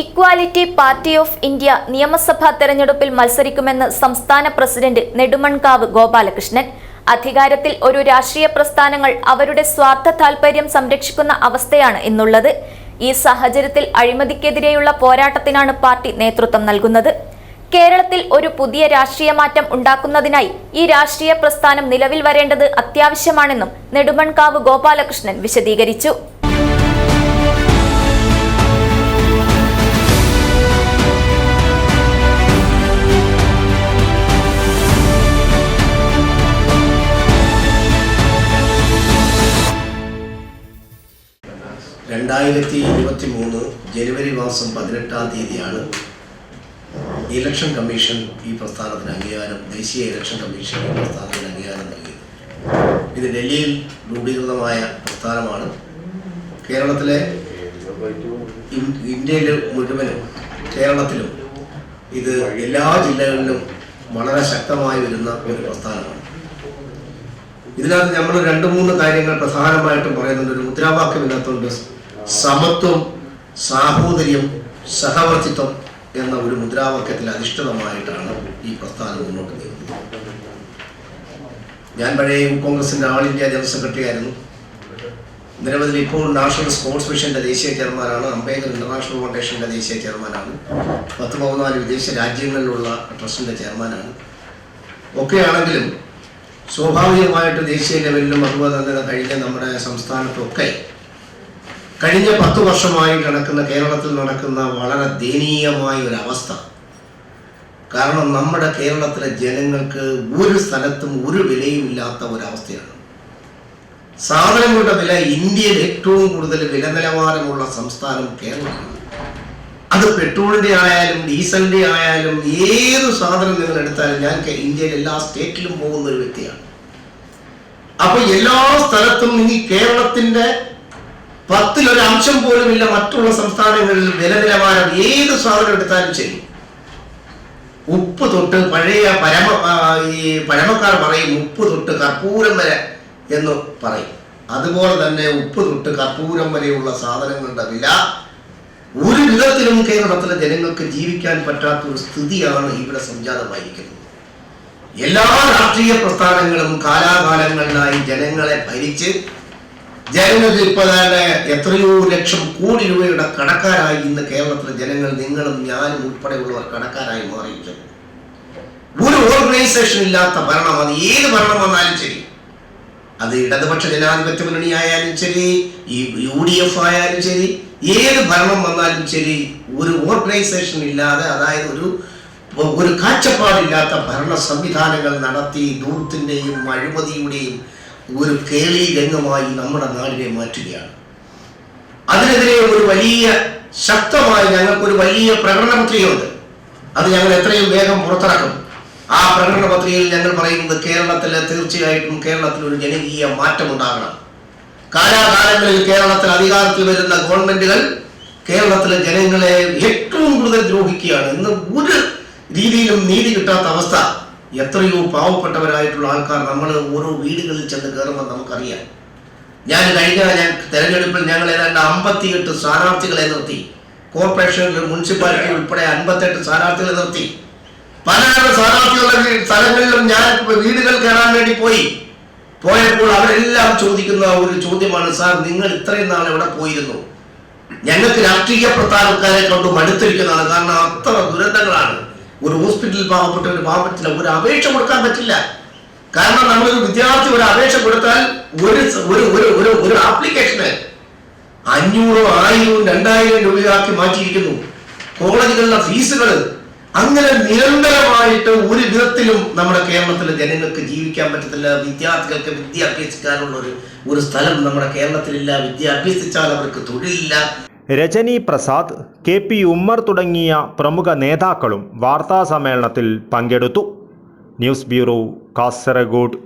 Equality party of India നിയമസഭാ തെരഞ്ഞെടുപ്പിൽ മത്സരിക്കുമെന്ന് സംസ്ഥാന പ്രസിഡന്റ് നെടുമൺകാവ് ഗോപാലകൃഷ്ണൻ. അധികാരത്തിൽ ഒരു രാഷ്ട്രീയ പ്രസ്ഥാനങ്ങൾ അവരുടെ സ്വാർത്ഥ താൽപര്യം സംരക്ഷിക്കുന്ന അവസ്ഥയാണ് ഇന്നുള്ളത്. ഈ സാഹചര്യത്തിൽ അഴിമതിക്കെതിരെയുള്ള പോരാട്ടത്തിനാണ് പാർട്ടി നേതൃത്വം നൽകുന്നത്. കേരളത്തിൽ ഒരു പുതിയ രാഷ്ട്രീയ മാറ്റം ഉണ്ടാക്കുന്നതിനായി ഈ രാഷ്ട്രീയ പ്രസ്ഥാനം നിലവിൽ വരേണ്ടത് അത്യാവശ്യമാണെന്നും നെടുമൺകാവ് ഗോപാലകൃഷ്ണൻ വിശദീകരിച്ചു. രണ്ടായിരത്തി ഇരുപത്തി മൂന്ന് ജനുവരി മാസം പതിനെട്ടാം തീയതിയാണ് ഇലക്ഷൻ കമ്മീഷൻ ഈ പ്രസ്ഥാനത്തിന് അംഗീകാരം ദേശീയ ഇലക്ഷൻ കമ്മീഷൻ ഈ പ്രസ്ഥാനത്തിന് അംഗീകാരം നൽകിയത്. ഇത് ഡൽഹിയിൽ രൂപീകൃതമായ പ്രസ്ഥാനമാണ്. കേരളത്തിലെ ഇന്ത്യയിൽ മുഴുവനും കേരളത്തിലും ഇത് എല്ലാ ജില്ലകളിലും വളരെ ശക്തമായി വരുന്ന ഒരു പ്രസ്ഥാനമാണ്. ഇതിനകത്ത് നമ്മൾ രണ്ട് മൂന്ന് കാര്യങ്ങൾ പ്രധാനമായിട്ടും പറയുന്നുണ്ട്. ഒരു മുദ്രാവാക്യം ഇതിനകത്തുണ്ട്. സമത്വം സാഹോദര്യം സഹവർത്തിത്വം എന്ന ഒരു മുദ്രാവാക്യത്തിൽ അധിഷ്ഠിതമായിട്ടാണ് ഈ പ്രസ്ഥാനം മുന്നോട്ട് നീങ്ങുന്നത്. ഞാൻ പഴയ കോൺഗ്രസിന്റെ ആൾ ഇന്ത്യ ജനറൽ സെക്രട്ടറി ആയിരുന്നു. നിരവധി ഇപ്പോൾ നാഷണൽ സ്പോർട്സ് മിഷന്റെ ദേശീയ ചെയർമാനാണ് അംബേദ്കർ ഇന്റർനാഷണൽ ഫൗണ്ടേഷന്റെ ദേശീയ ചെയർമാനാണ് പത്ത് പതിനാല് വിദേശ രാജ്യങ്ങളിലുള്ള ട്രസ്റ്റിന്റെ ചെയർമാനാണ്. ഒക്കെയാണെങ്കിലും സ്വാഭാവികമായിട്ട് ദേശീയ ലെവലിലും അതുപോലെ തന്നെ കഴിഞ്ഞ നമ്മുടെ സംസ്ഥാനത്തൊക്കെ കഴിഞ്ഞ പത്ത് വർഷമായി നടക്കുന്ന കേരളത്തിൽ നടക്കുന്ന വളരെ ദയനീയമായ ഒരു അവസ്ഥ. കാരണം നമ്മുടെ കേരളത്തിലെ ജനങ്ങൾക്ക് ഒരു സ്ഥലത്തും ഒരു വിലയും ഇല്ലാത്ത ഒരവസ്ഥയാണ്. സാധനങ്ങളുടെ വില ഇന്ത്യയിൽ ഏറ്റവും കൂടുതൽ വില നിലവാരമുള്ള സംസ്ഥാനം കേരളമാണ്. അത് പെട്രോളിന്റെ ആയാലും ഡീസലിന്റെ ആയാലും ഏത് സാധനം നിങ്ങൾ എടുത്താലും ഞാൻ ഇന്ത്യയിലെ എല്ലാ സ്റ്റേറ്റിലും പോകുന്ന ഒരു വ്യക്തിയാണ്. അപ്പൊ എല്ലാ സ്ഥലത്തും ഈ കേരളത്തിന്റെ ഒരു അംശം പോലും ഇല്ല മറ്റുള്ള സംസ്ഥാനങ്ങളിൽ വില നിലവാരം ഏത് സാധനം എടുത്താലും ശരി. ഉപ്പ് തൊട്ട് പഴയ പരമ ഈ പഴമക്കാർ പറയും ഉപ്പ് തൊട്ട് കർപ്പൂരം വരെ എന്ന് പറയും. അതുപോലെ തന്നെ ഉപ്പ് തൊട്ട് കർപ്പൂരം വരെയുള്ള സാധനങ്ങളുടെ വില ഒരു വിധത്തിലും കേരളത്തിലെ ജനങ്ങൾക്ക് ജീവിക്കാൻ പറ്റാത്ത ഒരു സ്ഥിതിയാണ് ഇവിടെ സംജാതമായിരിക്കുന്നത്. എല്ലാ രാഷ്ട്രീയ പ്രസ്ഥാനങ്ങളും കാലാകാലങ്ങളിലായി ജനങ്ങളെ ഭരിച്ച് ജനങ്ങൾക്ക് ഇപ്പോഴാണ് എത്രയോ ലക്ഷം കോടി രൂപയുടെ കടക്കാരായി ഇന്ന് കേരളത്തിലെ ജനങ്ങൾ നിങ്ങളും ഞാനും ഉൾപ്പെടെയുള്ളവർ കടക്കാരായി മാറിയിരിക്കുന്നു. ഒരു ഓർഗനൈസേഷൻ ഇല്ലാത്ത ഭരണം അത് ഏത് ഭരണം വന്നാലും ശരി. അത് ഇടതുപക്ഷ ജനാധിപത്യ മുന്നണി ആയാലും ശരി ഈ യു ഡി എഫ് ആയാലും ശരി ഏത് ഭരണം വന്നാലും ശരി ഒരു ഓർഗനൈസേഷൻ ഇല്ലാതെ അതായത് ഒരു ഒരു കാഴ്ചപ്പാടില്ലാത്ത ഭരണ സംവിധാനങ്ങൾ നടത്തി ദൂരത്തിന്റെയും അഴിമതിയുടെയും ഒരു കേളി രംഗമായി നമ്മുടെ നാടിനെ മാറ്റുകയാണ്. അതിനെതിരെ ഒരു വലിയ ശക്തമായ ഞങ്ങൾക്കൊരു വലിയ പ്രകടന പത്രികയുണ്ട് അത് ഞങ്ങൾ എത്രയും വേഗം പുറത്തിറക്കും. ആ പ്രകടന പത്രികയിൽ ഞങ്ങൾ പറയുന്നത് കേരളത്തിൽ തീർച്ചയായിട്ടും കേരളത്തിൽ ഒരു ജനകീയ മാറ്റം ഉണ്ടാകണം കാലാകാലങ്ങളിൽ കേരളത്തിൽ അധികാരത്തിൽ വരുന്ന ഗവൺമെന്റുകൾ കേരളത്തിലെ ജനങ്ങളെ ഏറ്റവും കൂടുതൽ ദ്രോഹിക്കുകയാണ്. ഇന്ന് ഒരു രീതിയിലും നീതി കിട്ടാത്ത അവസ്ഥ. എത്രയോ പാവപ്പെട്ടവരായിട്ടുള്ള ആൾക്കാർ നമ്മൾ ഓരോ വീടുകളിൽ ചെന്ന് കയറുമ്പോൾ നമുക്കറിയാം. ഞാൻ കഴിഞ്ഞ ഞാൻ തെരഞ്ഞെടുപ്പിൽ ഞങ്ങൾ ഏതാണ്ട് അമ്പത്തിയെട്ട് സ്ഥാനാർത്ഥികളെ നിർത്തി. കോർപ്പറേഷൻ മുനിസിപ്പാലിറ്റി ഉൾപ്പെടെ അൻപത്തെട്ട് സ്ഥാനാർത്ഥികളെ നിർത്തി. പല സ്ഥാനാർത്ഥികളുടെ സ്ഥലങ്ങളിലും ഞാൻ വീടുകൾ കയറാൻ വേണ്ടി പോയി. പോയപ്പോൾ അവരെല്ലാം ചോദിക്കുന്ന ഒരു ചോദ്യമാണ് സാർ നിങ്ങൾ ഇത്രയും നാൾ എവിടെ പോയിരുന്നു? ഞങ്ങൾക്ക് രാഷ്ട്രീയ പ്രസ്ഥാനക്കാരെ കൊണ്ടും മടുത്തിരിക്കുന്നതാണ്. കാരണം അത്ര ദുരന്തങ്ങളാണ്. ഒരു ഹോസ്പിറ്റലിൽ പാവപ്പെട്ട ഒരു പാവപ്പെട്ടില്ല ഒരു അപേക്ഷ കൊടുക്കാൻ പറ്റില്ല. കാരണം നമ്മളൊരു വിദ്യാർത്ഥി ഒരു അപേക്ഷ കൊടുത്താൽ ഒരു ഒരു ഒരു ഒരു ഒരു ആപ്ലിക്കേഷന് അഞ്ഞൂറോ ആയിരവും രണ്ടായിരം രൂപയാക്കി മാറ്റിയിരിക്കുന്നു. കോളേജുകളിലെ ഫീസുകൾ അങ്ങനെ നിരന്തരമായിട്ട് ഒരു വിധത്തിലും നമ്മുടെ കേരളത്തിലെ ജനങ്ങൾക്ക് ജീവിക്കാൻ പറ്റത്തില്ല. വിദ്യാർത്ഥികൾക്ക് വിദ്യ അഭ്യസിക്കാനുള്ള ഒരു ഒരു സ്ഥലം നമ്മുടെ കേരളത്തിലില്ല. വിദ്യ അഭ്യസിച്ചാൽ അവർക്ക് തൊഴിലില്ല. രജനി പ്രസാദ് കെ പി ഉമ്മർ തുടങ്ങിയ പ്രമുഖ നേതാക്കളും വാർത്താസമ്മേളനത്തിൽ പങ്കെടുത്തു. News bureau Kasaragod.